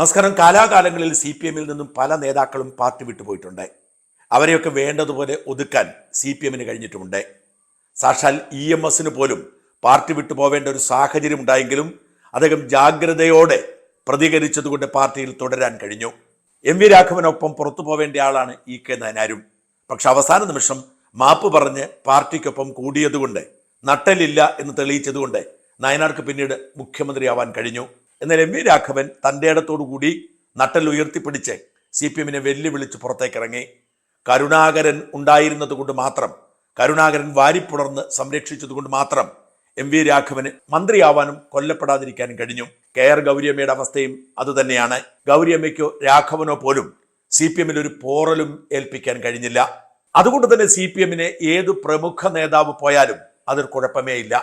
നമസ്കാരം. കാലാകാലങ്ങളിൽ C P എമ്മിൽ നിന്നും പല നേതാക്കളും പാർട്ടി വിട്ടുപോയിട്ടുണ്ട് അവരെയൊക്കെ വേണ്ടതുപോലെ ഒതുക്കാൻ സി പി എമ്മിന് കഴിഞ്ഞിട്ടുമുണ്ട്. സാക്ഷാൽ ഇ എം എസിന് പോലും പാർട്ടി വിട്ടുപോവേണ്ട ഒരു സാഹചര്യം ഉണ്ടായെങ്കിലും അദ്ദേഹം ജാഗ്രതയോടെ പ്രതികരിച്ചതുകൊണ്ട് പാർട്ടിയിൽ തുടരാൻ കഴിഞ്ഞു. എം വി രാഘവനൊപ്പം പുറത്തു പോവേണ്ട ആളാണ് ഇ കെ നയനാരും. പക്ഷെ അവസാന നിമിഷം മാപ്പ് പറഞ്ഞ് പാർട്ടിക്കൊപ്പം കൂടിയതുകൊണ്ട് നട്ടലില്ല എന്ന് തെളിയിച്ചതുകൊണ്ട് നയനാർക്ക് പിന്നീട് മുഖ്യമന്ത്രിയാവാൻ കഴിഞ്ഞു. എന്നാൽ എം വി രാഘവൻ തന്റെ ഇടത്തോടുകൂടി നട്ടൽ ഉയർത്തിപ്പിടിച്ച് സി പി എമ്മിനെ വെല്ലുവിളിച്ച് പുറത്തേക്കിറങ്ങി. കരുണാകരൻ ഉണ്ടായിരുന്നത് കൊണ്ട് മാത്രം കരുണാകരൻ വാരിപ്പുണർന്ന് സംരക്ഷിച്ചതുകൊണ്ട് മാത്രം എം വി രാഘവന് മന്ത്രിയാവാനും കൊല്ലപ്പെടാതിരിക്കാനും കഴിഞ്ഞു. കെ ആർ ഗൗരിയമ്മയുടെ അവസ്ഥയും അതുതന്നെയാണ് ഗൗരിയമ്മയ്ക്കോ രാഘവനോ പോലും സി പി എമ്മിൽ ഒരു പോറലും ഏൽപ്പിക്കാൻ കഴിഞ്ഞില്ല. അതുകൊണ്ട് തന്നെ സി പി എമ്മിനെ ഏത് പ്രമുഖ നേതാവ് പോയാലും അതൊരു കുഴപ്പമേ ഇല്ല.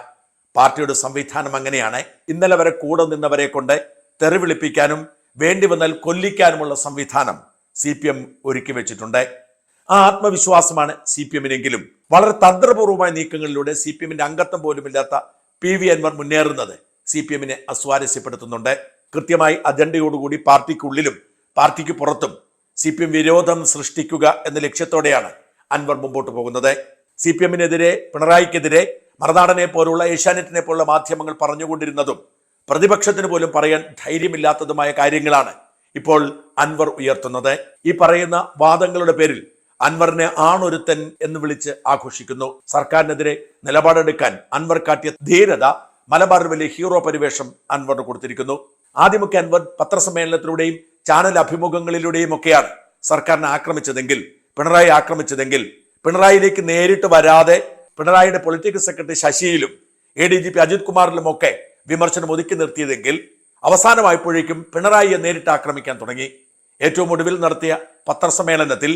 പാർട്ടിയുടെ സംവിധാനം അങ്ങനെയാണ്. ഇന്നലെ വരെ കൂടെ നിന്നവരെ കൊണ്ട് തെറിവിളിപ്പിക്കാനും വേണ്ടി വന്നാൽ കൊല്ലിക്കാനുമുള്ള സംവിധാനം സി പി എം ഒരുക്കി വെച്ചിട്ടുണ്ട്. ആ ആത്മവിശ്വാസമാണ് സി പി എമ്മിനെങ്കിലും. വളരെ തന്ത്രപൂർവമായ നീക്കങ്ങളിലൂടെ സി പി എമ്മിന്റെ അംഗത്വം പോലുമില്ലാത്ത പി വി അൻവർ മുന്നേറുന്നത് സി പി എമ്മിനെ അസ്വാരസ്യപ്പെടുത്തുന്നുണ്ട്. കൃത്യമായി അജണ്ടയോടുകൂടി പാർട്ടിക്കുള്ളിലും പാർട്ടിക്ക് പുറത്തും സി പി എം വിരോധം സൃഷ്ടിക്കുക എന്ന ലക്ഷ്യത്തോടെയാണ് അൻവർ മുമ്പോട്ട് പോകുന്നത്. സി പി എമ്മിനെതിരെ പിണറായിക്കെതിരെ മറുനാടനെ പോലുള്ള ഏഷ്യാനെറ്റിനെ പോലുള്ള മാധ്യമങ്ങൾ പറഞ്ഞുകൊണ്ടിരുന്നതും പ്രതിപക്ഷത്തിന് പോലും പറയാൻ ധൈര്യമില്ലാത്തതുമായ കാര്യങ്ങളാണ് ഇപ്പോൾ അൻവർ ഉയർത്തുന്നത്. ഈ പറയുന്ന വാദങ്ങളുടെ പേരിൽ അൻവറിനെ ആണൊരുത്തൻ എന്ന് വിളിച്ച് ആഘോഷിക്കുന്നു. സർക്കാരിനെതിരെ നിലപാടെടുക്കാൻ അൻവർ കാട്ടിയ ധീരത മലബാർ വലിയ ഹീറോ പരിവേഷം അൻവറിന് കൊടുത്തിരിക്കുന്നു. ആദ്യമൊക്കെ അൻവർ പത്രസമ്മേളനത്തിലൂടെയും ചാനൽ അഭിമുഖങ്ങളിലൂടെയും ഒക്കെയാണ് സർക്കാരിനെ ആക്രമിച്ചതെങ്കിൽ പിണറായി ആക്രമിച്ചതെങ്കിൽ പിണറായിലേക്ക് നേരിട്ട് വരാതെ പിണറായിയുടെ political secretary ശശിയിലും A D G P Ajit കുമാറിലും ഒക്കെ വിമർശനം ഒതുക്കി നിർത്തിയതെങ്കിൽ അവസാനമായപ്പോഴേക്കും പിണറായിയെ നേരിട്ട് ആക്രമിക്കാൻ തുടങ്ങി. ഏറ്റവും ഒടുവിൽ നടത്തിയ പത്രസമ്മേളനത്തിൽ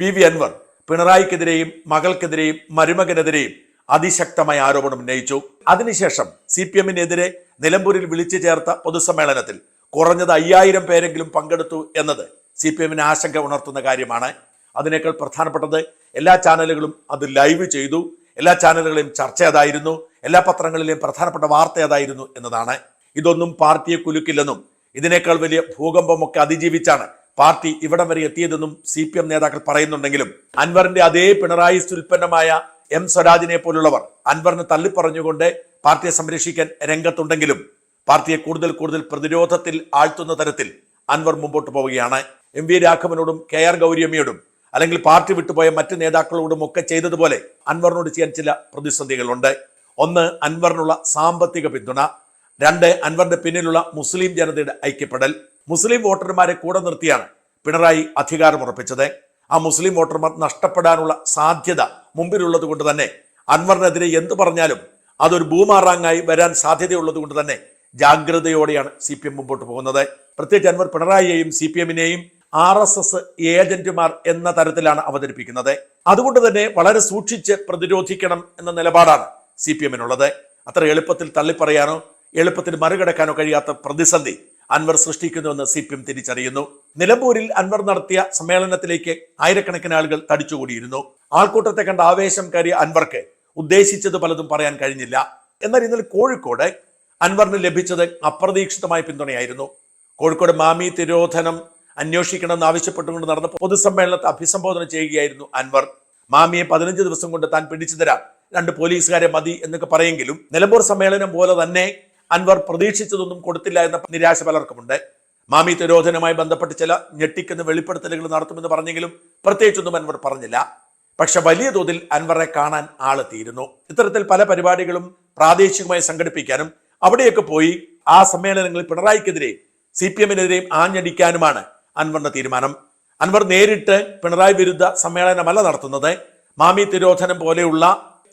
പി വി അൻവർ പിണറായിക്കെതിരെയും മകൾക്കെതിരെയും മരുമകനെതിരെയും അതിശക്തമായ ആരോപണം ഉന്നയിച്ചു. അതിനുശേഷം സി പി എമ്മിനെതിരെ നിലമ്പൂരിൽ വിളിച്ചു ചേർത്ത പൊതുസമ്മേളനത്തിൽ കുറഞ്ഞത് അയ്യായിരം പേരെങ്കിലും പങ്കെടുത്തു എന്നത് സി പി എമ്മിന് ആശങ്ക ഉണർത്തുന്ന കാര്യമാണ്. അതിനേക്കാൾ പ്രധാനപ്പെട്ടത് എല്ലാ ചാനലുകളും അത് ലൈവ് ചെയ്തു. എല്ലാ ചാനലുകളെയും ചർച്ച അതായിരുന്നു എല്ലാ പത്രങ്ങളിലെയും പ്രധാനപ്പെട്ട വാർത്ത അതായിരുന്നു എന്നതാണ്. ഇതൊന്നും പാർട്ടിയെ കുലുക്കില്ലെന്നും ഇതിനേക്കാൾ വലിയ ഭൂകമ്പമൊക്കെ അതിജീവിച്ചാണ് പാർട്ടി ഇവിടം വരെ എത്തിയതെന്നും സി പി എം നേതാക്കൾ പറയുന്നുണ്ടെങ്കിലും അൻവറിന്റെ അതേ പിണറായി ഉൽപ്പന്നമായ എം സ്വരാജിനെ പോലുള്ളവർ അൻവറിന് തള്ളിപ്പറഞ്ഞുകൊണ്ട് പാർട്ടിയെ സംരക്ഷിക്കാൻ രംഗത്തുണ്ടെങ്കിലും പാർട്ടിയെ കൂടുതൽ കൂടുതൽ പ്രതിരോധത്തിൽ ആഴ്ത്തുന്ന തരത്തിൽ അൻവർ മുമ്പോട്ട് പോവുകയാണ്. എം വി രാഘവനോടും കെ ആർ ഗൗരിയമ്മയോടും അല്ലെങ്കിൽ പാർട്ടി വിട്ടുപോയ മറ്റ് നേതാക്കളോടും ഒക്കെ ചെയ്തതുപോലെ അൻവറിനോട് ചെയ്യാൻ ചില പ്രതിസന്ധികളുണ്ട്. ഒന്ന് അൻവറിനുള്ള സാമ്പത്തിക പിന്തുണ. രണ്ട് അൻവറിന്റെ പിന്നിലുള്ള മുസ്ലിം ജനതയുടെ ഐക്യപ്പെടൽ. മുസ്ലിം വോട്ടർമാരെ കൂടെ നിർത്തിയാണ് പിണറായി അധികാരം ഉറപ്പിച്ചത് ആ മുസ്ലിം വോട്ടർമാർ നഷ്ടപ്പെടാനുള്ള സാധ്യത മുമ്പിലുള്ളത് കൊണ്ട് തന്നെ അൻവറിനെതിരെ എന്ത് പറഞ്ഞാലും അതൊരു ഭൂമാറാങ്ങായി വരാൻ സാധ്യതയുള്ളത് കൊണ്ട് തന്നെ ജാഗ്രതയോടെയാണ് സി പി എം മുമ്പോട്ട് പോകുന്നത്. പ്രത്യേകിച്ച് അൻവർ പിണറായിയെയും സി പി എമ്മിനെയും ആർ എസ് എസ് ഏജന്റുമാർ എന്ന തരത്തിലാണ് അവതരിപ്പിക്കുന്നത്. അതുകൊണ്ട് തന്നെ വളരെ സൂക്ഷിച്ച് പ്രതിരോധിക്കണം എന്ന നിലപാടാണ് സി പി എമ്മിനുള്ളത്. അത്ര എളുപ്പത്തിൽ തള്ളിപ്പറയാനോ എളുപ്പത്തിൽ മറികടക്കാനോ കഴിയാത്ത പ്രതിസന്ധി അൻവർ സൃഷ്ടിക്കുന്നുവെന്ന് സി പി എം തിരിച്ചറിയുന്നു. നിലമ്പൂരിൽ അൻവർ നടത്തിയ സമ്മേളനത്തിലേക്ക് ആയിരക്കണക്കിന് ആളുകൾ തടിച്ചുകൂടിയിരുന്നു. ആൾക്കൂട്ടത്തെ കണ്ട ആവേശം കയറിയ അൻവർക്ക്. ഉദ്ദേശിച്ചത് പലതും പറയാൻ കഴിഞ്ഞില്ല. എന്നാൽ ഇന്നലെ കോഴിക്കോട് അൻവറിന് ലഭിച്ചത് അപ്രതീക്ഷിതമായ പിന്തുണയായിരുന്നു. കോഴിക്കോട് മാമി തിരോധനം അന്വേഷിക്കണമെന്ന് ആവശ്യപ്പെട്ടുകൊണ്ട് നടന്ന പൊതുസമ്മേളനത്തെ അഭിസംബോധന ചെയ്യുകയായിരുന്നു അൻവർ. മാമിയെ പതിനഞ്ച് ദിവസം കൊണ്ട് താൻ പിടിച്ചു തരാം. രണ്ട് പോലീസുകാരെ മതി എന്നൊക്കെ പറയെങ്കിലും നിലമ്പൂർ സമ്മേളനം പോലെ തന്നെ അൻവർ പ്രതീക്ഷിച്ചതൊന്നും കൊടുത്തില്ല എന്ന നിരാശ പലർക്കുമുണ്ട്. മാമി തിരോധനവുമായി ബന്ധപ്പെട്ട് ചില ഞെട്ടിക്കുന്ന വെളിപ്പെടുത്തലുകൾ നടത്തുമെന്ന് പറഞ്ഞെങ്കിലും പ്രത്യേകിച്ചൊന്നും അൻവർ പറഞ്ഞില്ല. പക്ഷെ വലിയ തോതിൽ അൻവറെ കാണാൻ ആളെത്തിയിരുന്നു. ഇത്തരത്തിൽ പല പരിപാടികളും പ്രാദേശികമായി സംഘടിപ്പിക്കാനും അവിടെയൊക്കെ പോയി ആ സമ്മേളനങ്ങളിൽ പിണറായിക്കെതിരെ സി പി എമ്മിനെതിരെയും ആഞ്ഞടിക്കാനുമാണ് അൻവറിന്റെ തീരുമാനം. അൻവർ നേരിട്ട് പിണറായി വിരുദ്ധ സമ്മേളനമല്ല നടത്തുന്നത്. മാമി തിരോധനം പോലെയുള്ള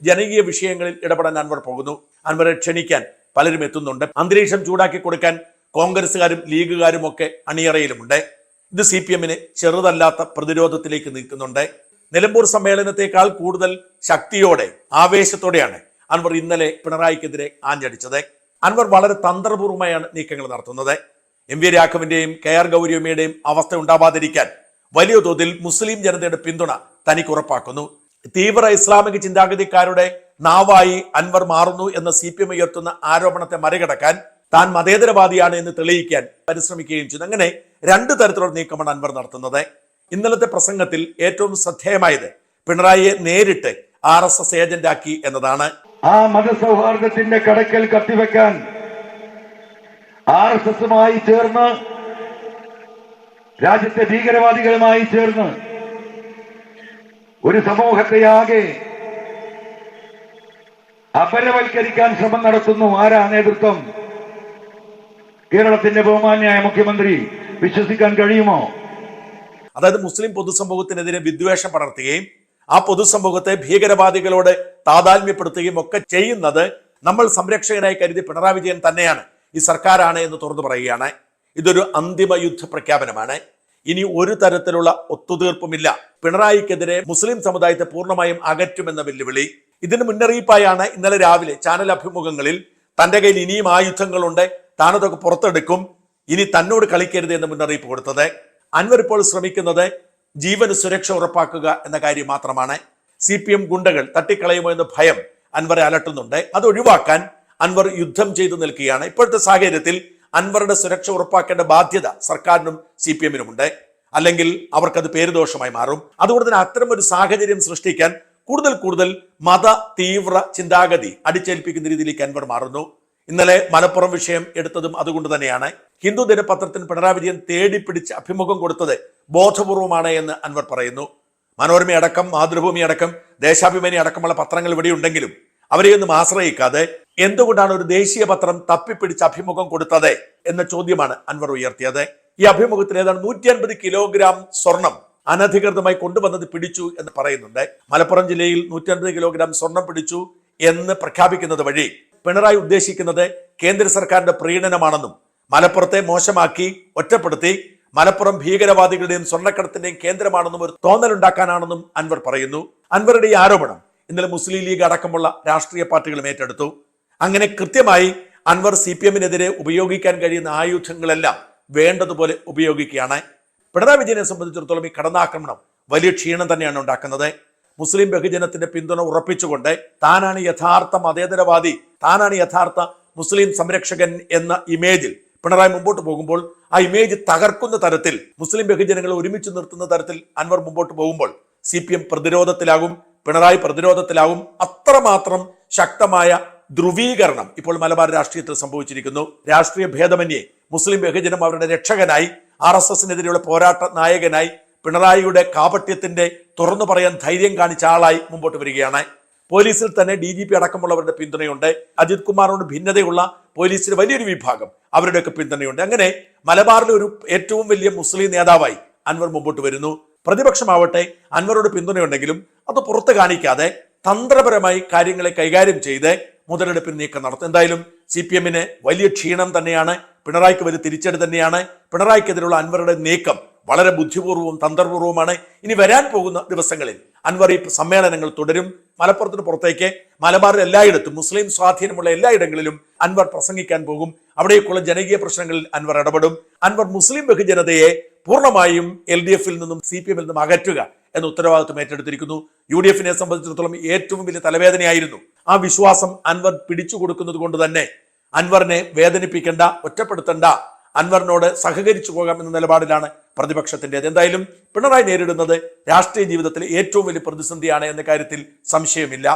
ജനകീയ വിഷയങ്ങളിൽ ഇടപെടാൻ അൻവർ പോകുന്നു. അൻവറെ ക്ഷണിക്കാൻ പലരും എത്തുന്നുണ്ട്. അന്തരീക്ഷം ചൂടാക്കി കൊടുക്കാൻ കോൺഗ്രസ്സുകാരും ലീഗുകാരും ഒക്കെ അണിയറയിലുമുണ്ട്. ഇത് സി പി എമ്മിന് ചെറുതല്ലാത്ത പ്രതിരോധത്തിലേക്ക് നീക്കുന്നുണ്ട്. നിലമ്പൂർ സമ്മേളനത്തെക്കാൾ കൂടുതൽ ശക്തിയോടെ ആവേശത്തോടെയാണ് അൻവർ ഇന്നലെ പിണറായിക്കെതിരെ ആഞ്ഞടിച്ചത്. അൻവർ വളരെ തന്ത്രപൂർവമായാണ് നീക്കങ്ങൾ നടത്തുന്നത്. എം വി രാഘവന്റെയും കെ ആർ ഗൗരിയമ്മയുടെയും അവസ്ഥ ഉണ്ടാവാതിരിക്കാൻ വലിയ തോതിൽ മുസ്ലിം ജനതയുടെ പിന്തുണ തനിക്ക് ഉറപ്പാക്കുന്നു. തീവ്ര ഇസ്ലാമിക ചിന്താഗതിക്കാരുടെ നാവായി അൻവർ മാറുന്നു എന്ന സി പി എം ഉയർത്തുന്ന ആരോപണത്തെ മറികടക്കാൻ താൻ മതേതരവാദിയാണ് എന്ന് തെളിയിക്കാൻ പരിശ്രമിക്കുകയും ചെയ്തു അങ്ങനെ രണ്ട് തരത്തിലുള്ള നീക്കമാണ് അൻവർ നടത്തുന്നത്. ഇന്നലത്തെ പ്രസംഗത്തിൽ ഏറ്റവും ശ്രദ്ധേയമായത് പിണറായിയെ നേരിട്ട് ആർ എസ് എസ് ഏജന്റാക്കി എന്നതാണ്. ആ മതസൗഹാർദ്ദത്തിന്റെ കടക്കൽ കത്തിവെക്കാൻ ആർ എസ് എസുമായി ചേർന്ന് രാജ്യത്തെ ഭീകരവാദികളുമായി ചേർന്ന് ഒരു സമൂഹത്തെയാകെ അപരവൽക്കരിക്കാൻ ശ്രമം നടത്തുന്നു. ആരാ നേതൃത്വം? കേരളത്തിന്റെ ബഹുമാന്യായ മുഖ്യമന്ത്രി വിശ്വസിക്കാൻ കഴിയുമോ? അതായത് മുസ്ലിം പൊതുസമൂഹത്തിനെതിരെ വിദ്വേഷം പടർത്തുകയും ആ പൊതുസമൂഹത്തെ ഭീകരവാദികളോട് താതാത്മ്യപ്പെടുത്തുകയും ഒക്കെ ചെയ്യുന്നത് നമ്മൾ സംരക്ഷകനായി കരുതി പിണറായി വിജയൻ തന്നെയാണ്. ഈ സർക്കാരാണ് എന്ന് തുറന്നു പറയുകയാണ്. ഇതൊരു അന്തിമ യുദ്ധ പ്രഖ്യാപനമാണ്. ഇനി ഒരു തരത്തിലുള്ള ഒത്തുതീർപ്പുമില്ല. പിണറായിക്കെതിരെ മുസ്ലിം സമുദായത്തെ പൂർണമായും അകറ്റുമെന്ന വെല്ലുവിളി. ഇതിന് മുന്നറിയിപ്പായാണ് ഇന്നലെ രാവിലെ ചാനൽ അഭിമുഖങ്ങളിൽ തന്റെ കയ്യിൽ ഇനിയും ആയുധങ്ങളുണ്ട് താനതൊക്കെ പുറത്തെടുക്കും ഇനി തന്നോട് കളിക്കരുത് എന്ന് മുന്നറിയിപ്പ് കൊടുത്തത്. അൻവർ ഇപ്പോൾ ശ്രമിക്കുന്നത് ജീവന് സുരക്ഷ ഉറപ്പാക്കുക എന്ന കാര്യം മാത്രമാണ്. സി പി എം ഗുണ്ടകൾ തട്ടിക്കളയുമോ എന്ന ഭയം അൻവറെ അലട്ടുന്നുണ്ട്. അത് ഒഴിവാക്കാൻ അൻവർ യുദ്ധം ചെയ്തു നിൽക്കുകയാണ്. ഇപ്പോഴത്തെ സാഹചര്യത്തിൽ അൻവറുടെ സുരക്ഷ ഉറപ്പാക്കേണ്ട ബാധ്യത സർക്കാരിനും സി പി എമ്മിനുമുണ്ട് അല്ലെങ്കിൽ അവർക്കത് പേരുദോഷമായി മാറും. അതുകൊണ്ട് തന്നെ അത്തരം ഒരു സാഹചര്യം സൃഷ്ടിക്കാൻ കൂടുതൽ കൂടുതൽ മത തീവ്ര ചിന്താഗതി അടിച്ചേൽപ്പിക്കുന്ന രീതിയിലേക്ക് അൻവർ മാറുന്നു. ഇന്നലെ മലപ്പുറം വിഷയം എടുത്തതും അതുകൊണ്ട് തന്നെയാണ്. ഹിന്ദു ദിനപത്രത്തിന് പിണറായി വിജയൻ തേടിപ്പിടിച്ച് അഭിമുഖം കൊടുത്തത് ബോധപൂർവമാണ് എന്ന് അൻവർ പറയുന്നു. മനോരമയടക്കം മാതൃഭൂമി അടക്കം ദേശാഭിമാനി അടക്കമുള്ള പത്രങ്ങൾ ഇവിടെ ഉണ്ടെങ്കിലും അവരെയൊന്നും ആശ്രയിക്കാതെ എന്തുകൊണ്ടാണ് ഒരു ദേശീയ പത്രം തപ്പിപ്പിടിച്ച് അഭിമുഖം കൊടുത്തത് എന്ന ചോദ്യമാണ് അൻവർ ഉയർത്തിയത്. ഈ അഭിമുഖത്തിൽ ഏതാണ്ട് നൂറ്റി അൻപത് കിലോഗ്രാം സ്വർണം അനധികൃതമായി കൊണ്ടുവന്നത് പിടിച്ചു എന്ന് പറയുന്നുണ്ട്. മലപ്പുറം ജില്ലയിൽ നൂറ്റി അൻപത് കിലോഗ്രാം സ്വർണം പിടിച്ചു എന്ന് പ്രഖ്യാപിക്കുന്നത് വഴി പിണറായി ഉദ്ദേശിക്കുന്നത് കേന്ദ്ര സർക്കാരിന്റെ പ്രീണനമാണെന്നും മലപ്പുറത്തെ മോശമാക്കി ഒറ്റപ്പെടുത്തി മലപ്പുറം ഭീകരവാദികളുടെയും സ്വർണക്കടത്തിന്റെയും കേന്ദ്രമാണെന്നും ഒരു തോന്നലുണ്ടാക്കാനാണെന്നും അൻവർ പറയുന്നു. അൻവറുടെ ഈ ആരോപണം ഇന്നലെ മുസ്ലിം ലീഗ് അടക്കമുള്ള രാഷ്ട്രീയ പാർട്ടികളും ഏറ്റെടുത്തു. അങ്ങനെ കൃത്യമായി അൻവർ സി പി എമ്മിനെതിരെ ഉപയോഗിക്കാൻ കഴിയുന്ന ആയുധങ്ങളെല്ലാം വേണ്ടതുപോലെ ഉപയോഗിക്കുകയാണ്. പിണറായി വിജയനെ സംബന്ധിച്ചിടത്തോളം ഈ കടന്നാക്രമണം വലിയ ക്ഷീണം തന്നെയാണ് ഉണ്ടാക്കുന്നത്. മുസ്ലിം ബഹുജനത്തിന്റെ പിന്തുണ ഉറപ്പിച്ചുകൊണ്ട് താനാണ് യഥാർത്ഥ മതേതരവാദി താനാണ് യഥാർത്ഥ മുസ്ലിം സംരക്ഷകൻ എന്ന ഇമേജിൽ പിണറായി മുമ്പോട്ട് പോകുമ്പോൾ ആ ഇമേജ് തകർക്കുന്ന തരത്തിൽ മുസ്ലിം ബഹുജനങ്ങളെ ഒരുമിച്ച് നിർത്തുന്ന തരത്തിൽ അൻവർ മുമ്പോട്ട് പോകുമ്പോൾ സി പ്രതിരോധത്തിലാകും. പിണറായി പ്രതിരോധത്തിലാവും അത്രമാത്രം ശക്തമായ ധ്രുവീകരണം ഇപ്പോൾ മലബാർ രാഷ്ട്രീയത്തിൽ സംഭവിച്ചിരിക്കുന്നു. രാഷ്ട്രീയ ഭേദമന്യേ മുസ്ലിം ബഹുജനം അവരുടെ രക്ഷകനായി ആർ എസ് എസിനെതിരെയുള്ള പോരാട്ട നായകനായി പിണറായിയുടെ കാപട്യത്തിന്റെ തുറന്നു പറയാൻ ധൈര്യം കാണിച്ച ആളായി മുമ്പോട്ട് വരികയാണ്. പോലീസിൽ തന്നെ ഡി ജി പി അടക്കമുള്ളവരുടെ പിന്തുണയുണ്ട്. അജിത് കുമാറിനോട് ഭിന്നതയുള്ള പോലീസിന് വലിയൊരു വിഭാഗം അവരുടെയൊക്കെ പിന്തുണയുണ്ട്. അങ്ങനെ മലബാറിലെ ഒരു ഏറ്റവും വലിയ മുസ്ലിം നേതാവായി അൻവർ മുമ്പോട്ട് വരുന്നു. പ്രതിപക്ഷമാവട്ടെ അൻവറോട് പിന്തുണയുണ്ടെങ്കിലും അത് പുറത്ത് കാണിക്കാതെ തന്ത്രപരമായി കാര്യങ്ങളെ കൈകാര്യം ചെയ്ത് മുതലെടുപ്പിന് നീക്കം നടത്തും. എന്തായാലും സി പി എമ്മിന് വലിയ ക്ഷീണം തന്നെയാണ് പിണറായിക്ക് വലിയ തിരിച്ചടി തന്നെയാണ്. പിണറായിക്കെതിരെയുള്ള അൻവറുടെ നീക്കം വളരെ ബുദ്ധിപൂർവവും തന്ത്രപൂർവമാണ്. ഇനി വരാൻ പോകുന്ന ദിവസങ്ങളിൽ അൻവർ ഈ സമ്മേളനങ്ങൾ തുടരും. മലപ്പുറത്തിന് പുറത്തേക്ക് മലബാറിൽ എല്ലായിടത്തും മുസ്ലിം സ്വാധീനമുള്ള എല്ലായിടങ്ങളിലും അൻവർ പ്രസംഗിക്കാൻ പോകും. അവിടേക്കുള്ള ജനകീയ പ്രശ്നങ്ങളിൽ അൻവർ ഇടപെടും. അൻവർ മുസ്ലിം ബഹുജനതയെ പൂർണമായും എൽ ഡി എഫിൽ നിന്നും സി പി എമ്മിൽ നിന്നും അകറ്റുക എന്ന ഉത്തരവാദിത്വം ഏറ്റെടുത്തിരിക്കുന്നു. യു ഡി എഫിനെ സംബന്ധിച്ചിടത്തോളം ഏറ്റവും വലിയ തലവേദനയായിരുന്നു. ആ വിശ്വാസം അൻവർ പിടിച്ചു കൊടുക്കുന്നത് കൊണ്ട് തന്നെ അൻവറിനെ വേദനിപ്പിക്കേണ്ട ഒറ്റപ്പെടുത്തേണ്ട. അൻവറിനോട് സഹകരിച്ചു പോകാം എന്ന നിലപാടിലാണ് പ്രതിപക്ഷത്തിന്റെത്. എന്തായാലും പിണറായി നേരിടുന്നത് രാഷ്ട്രീയ ജീവിതത്തിലെ ഏറ്റവും വലിയ പ്രതിസന്ധിയാണ് എന്ന കാര്യത്തിൽ സംശയമില്ല.